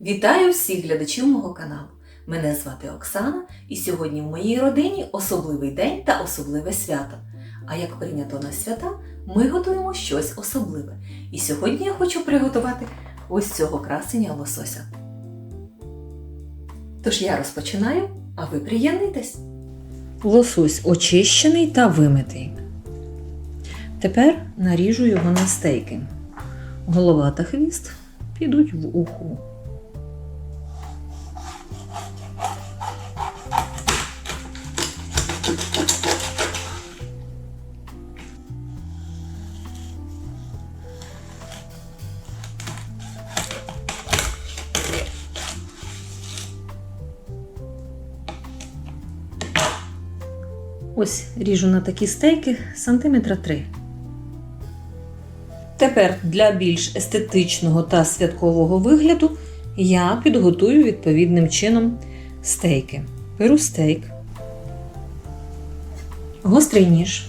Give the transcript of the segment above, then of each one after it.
Вітаю всіх глядачів мого каналу. Мене звати Оксана, і сьогодні в моїй родині особливий день та особливе свято. А як прийнято на свята, ми готуємо щось особливе. І сьогодні я хочу приготувати ось цього красення лосося. Тож я розпочинаю, а ви приєднуйтесь. Лосось очищений та вимитий. Тепер наріжу його на стейки. Голова та хвіст підуть в уху. Ось ріжу на такі стейки сантиметра 3. Тепер для більш естетичного та святкового вигляду я підготую відповідним чином стейки. Беру стейк, гострий ніж.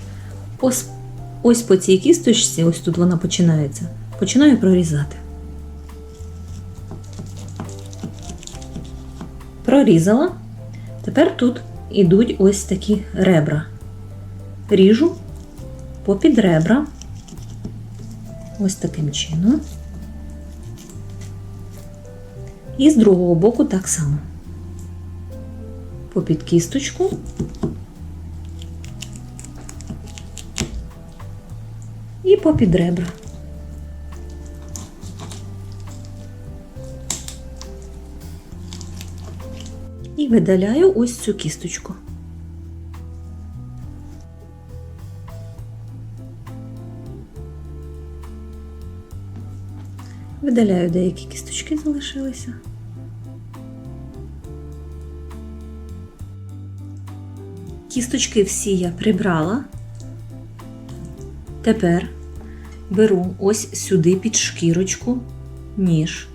Ось, по цій кісточці, ось тут вона починається. Починаю прорізати. Прорізала. Тепер тут ідуть ось такі ребра. Ріжу попід ребра. Ось таким чином. І з другого боку так само. Попід кісточку. І попід ребра. І видаляю ось цю кісточку. Видаляю деякі кісточки залишилися. Кісточки всі я прибрала. Тепер беру ось сюди під шкірочку ніж.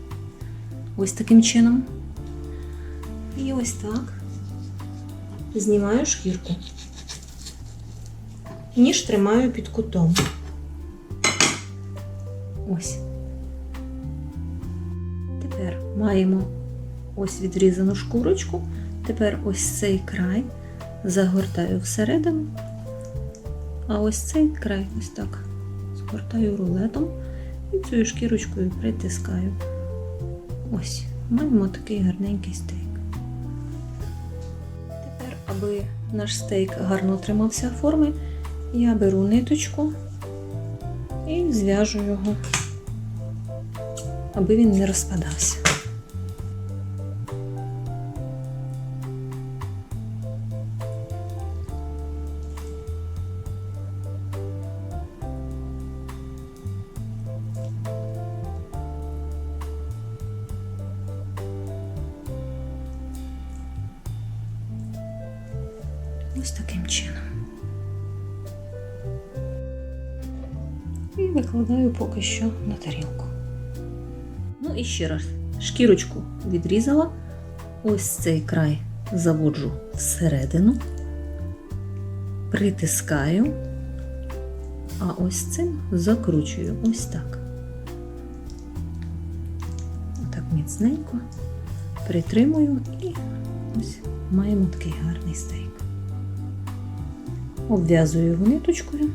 Ось таким чином. І ось так знімаю шкірку. Ніж тримаю під кутом. Ось. Тепер маємо ось відрізану шкурочку. Тепер ось цей край загортаю всередину, а ось цей край ось так згортаю рулетом і цією шкірочкою притискаю. Ось, маємо такий гарненький стейк. Тепер, аби наш стейк гарно тримався форми, я беру ниточку і зв'яжу його, аби він не розпадався. Ось таким чином. І викладаю поки що на тарілку. Ну і ще раз, шкірочку відрізала, ось цей край заводжу всередину, притискаю, а ось цим закручую ось так. Отак міцненько притримую і ось маємо такий гарний стейк. Обв'язую його ниточкою.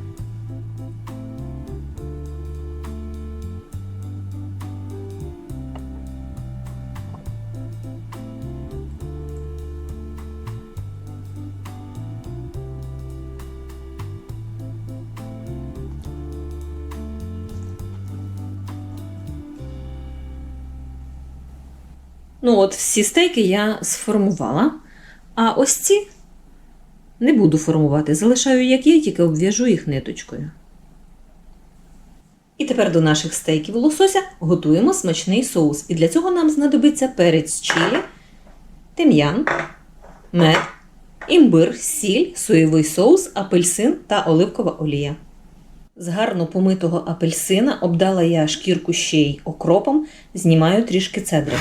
Ну, от всі стейки я сформувала, а ось ці не буду формувати, залишаю як є, тільки обв'яжу їх ниточкою. І тепер до наших стейків лосося готуємо смачний соус. І для цього нам знадобиться перець чилі, тим'ян, мед, імбир, сіль, соєвий соус, апельсин та оливкова олія. З гарно помитого апельсина обдала я шкірку ще й окропом, знімаю трішки цедри.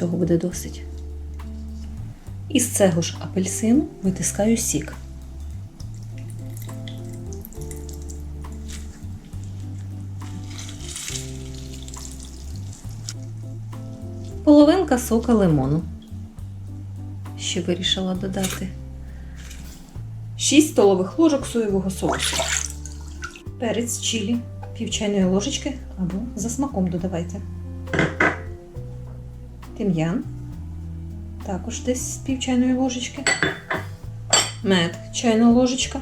Цього буде досить. Із цього ж апельсину витискаю сік. Половинка сока лимону. Ще вирішила додати 6 столових ложок соєвого соусу. Перець чилі, пів чайної ложечки або за смаком додавайте. Тим'ян. Також десь пів чайної ложечки. Мед, чайна ложечка.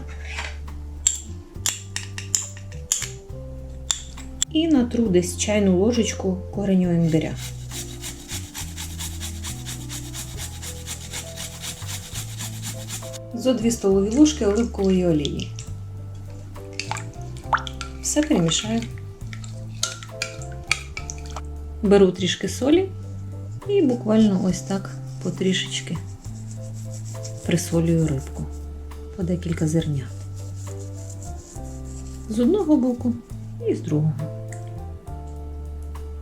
І натру десь чайну ложечку кореню імбиря. Зо 2 столові ложки оливкової олії. Все перемішаю. Беру трішки солі і буквально ось так потрішечки присолюю рибку по декілька зернят. З одного боку і з другого.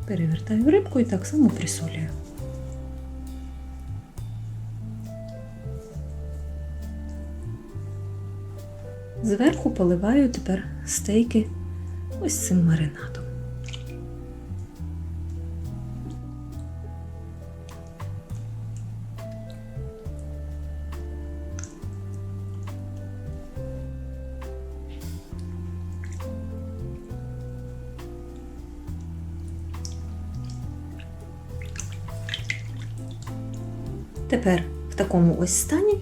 Перевертаю рибку і так само присолюю. Зверху поливаю тепер стейки ось цим маринадом. Тепер в такому ось стані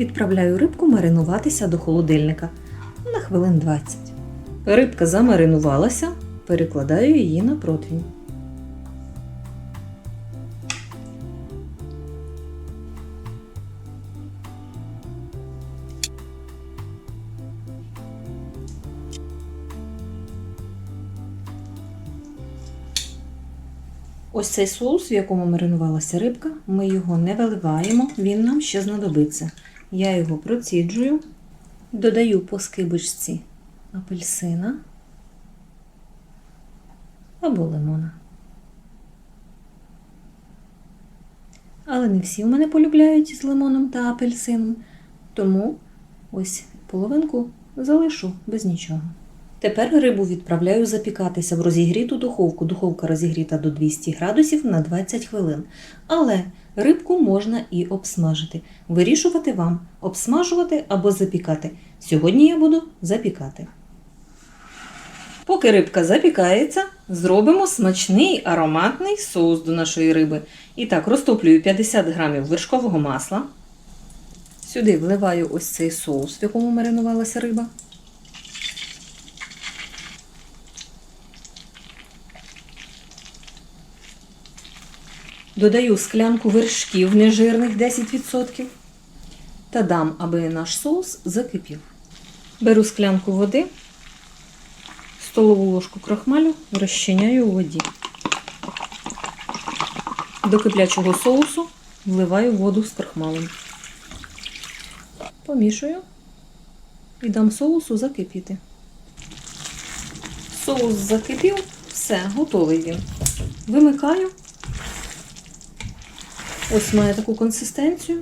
відправляю рибку маринуватися до холодильника на хвилин 20. Рибка замаринувалася, перекладаю її на противень. Ось цей соус, в якому маринувалася рибка, ми його не виливаємо, він нам ще знадобиться. Я його проціджую, додаю по скибочці апельсина або лимона. Але не всі в мене полюбляють з лимоном та апельсином, тому ось половинку залишу без нічого. Тепер рибу відправляю запікатися в розігріту духовку. Духовка розігріта до 200 градусів на 20 хвилин. Але рибку можна і обсмажити. Вирішувати вам, обсмажувати або запікати. Сьогодні я буду запікати. Поки рибка запікається, зробимо смачний ароматний соус до нашої риби. І так, розтоплюю 50 грамів вершкового масла. Сюди вливаю ось цей соус, в якому маринувалася риба. Додаю склянку вершків нежирних 10% та дам, аби наш соус закипів. Беру склянку води, столову ложку крохмалю, розчиняю у воді. До киплячого соусу вливаю воду з крохмалем. Помішую і дам соусу закипіти. Соус закипів, все, готовий він. Вимикаю. Ось має таку консистенцію.